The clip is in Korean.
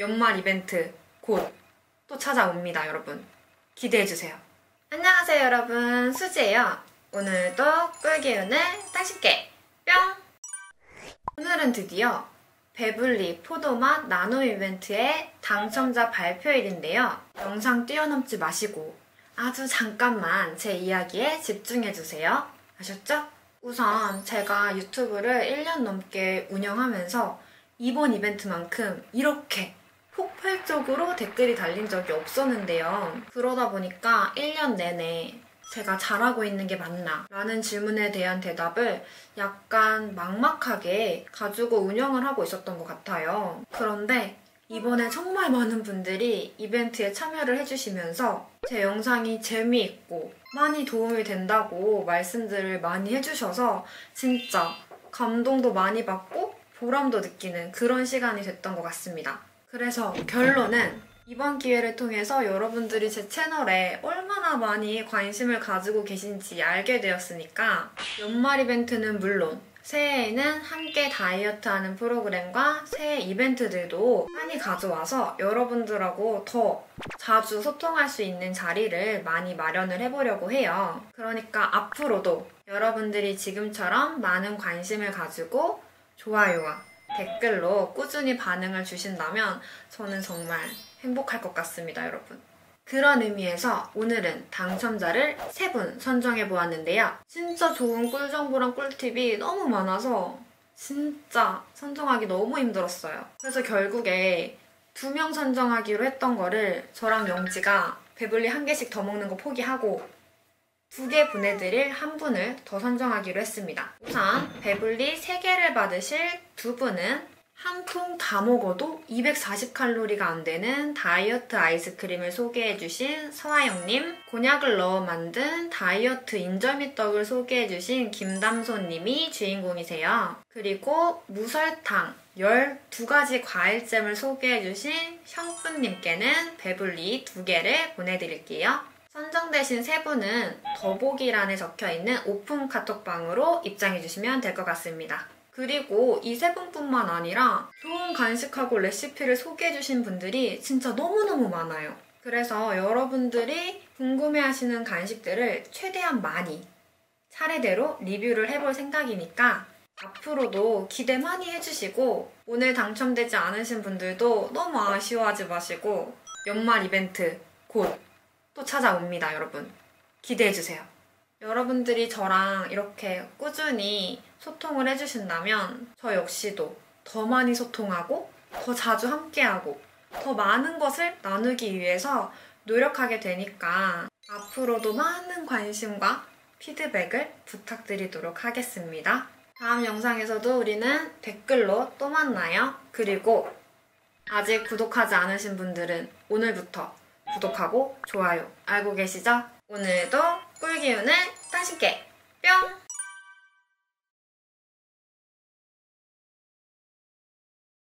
연말 이벤트 곧 또 찾아옵니다, 여러분. 기대해주세요. 안녕하세요, 여러분. 수지예요. 오늘도 꿀기운을 따실게. 뿅! 오늘은 드디어 배불리 포도맛 나노 이벤트의 당첨자 발표일인데요. 영상 뛰어넘지 마시고 아주 잠깐만 제 이야기에 집중해주세요. 아셨죠? 우선 제가 유튜브를 1년 넘게 운영하면서 이번 이벤트만큼 이렇게 폭발적으로 댓글이 달린 적이 없었는데요. 그러다 보니까 1년 내내 제가 잘하고 있는 게 맞나? 라는 질문에 대한 대답을 약간 막막하게 가지고 운영을 하고 있었던 것 같아요. 그런데 이번에 정말 많은 분들이 이벤트에 참여를 해주시면서 제 영상이 재미있고 많이 도움이 된다고 말씀들을 많이 해주셔서 진짜 감동도 많이 받고 보람도 느끼는 그런 시간이 됐던 것 같습니다. 그래서 결론은 이번 기회를 통해서 여러분들이 제 채널에 얼마나 많이 관심을 가지고 계신지 알게 되었으니까 연말 이벤트는 물론 새해에는 함께 다이어트 하는 프로그램과 새해 이벤트들도 많이 가져와서 여러분들하고 더 자주 소통할 수 있는 자리를 많이 마련을 해보려고 해요. 그러니까 앞으로도 여러분들이 지금처럼 많은 관심을 가지고 좋아요와 댓글로 꾸준히 반응을 주신다면 저는 정말 행복할 것 같습니다, 여러분. 그런 의미에서 오늘은 당첨자를 세분 선정해 보았는데요. 진짜 좋은 꿀 정보랑 꿀팁이 너무 많아서 진짜 선정하기 너무 힘들었어요. 그래서 결국에 두 명 선정하기로 했던 거를 저랑 영지가 배불리 한 개씩 더 먹는 거 포기하고 두 개 보내드릴 한 분을 더 선정하기로 했습니다. 우선 배불리 세 개를 받으실 두 분은 한통다 먹어도 240칼로리가 안 되는 다이어트 아이스크림을 소개해주신 서하영님, 곤약을 넣어 만든 다이어트 인절미떡을 소개해주신 김담소님이 주인공이세요. 그리고 무설탕 12가지 과일잼을 소개해주신 형프님께는 배불리 두 개를 보내드릴게요. 선정되신 세 분은 더보기란에 적혀있는 오픈 카톡방으로 입장해주시면 될 것 같습니다. 그리고 이 세 분뿐만 아니라 좋은 간식하고 레시피를 소개해주신 분들이 진짜 너무너무 많아요. 그래서 여러분들이 궁금해하시는 간식들을 최대한 많이 차례대로 리뷰를 해볼 생각이니까 앞으로도 기대 많이 해주시고 오늘 당첨되지 않으신 분들도 너무 아쉬워하지 마시고 연말 이벤트 곧 또 찾아옵니다, 여러분. 기대해주세요. 여러분들이 저랑 이렇게 꾸준히 소통을 해주신다면 저 역시도 더 많이 소통하고 더 자주 함께하고 더 많은 것을 나누기 위해서 노력하게 되니까 앞으로도 많은 관심과 피드백을 부탁드리도록 하겠습니다. 다음 영상에서도 우리는 댓글로 또 만나요. 그리고 아직 구독하지 않으신 분들은 오늘부터 구독하고 좋아요 알고 계시죠? 오늘도 꿀기운을 따실게!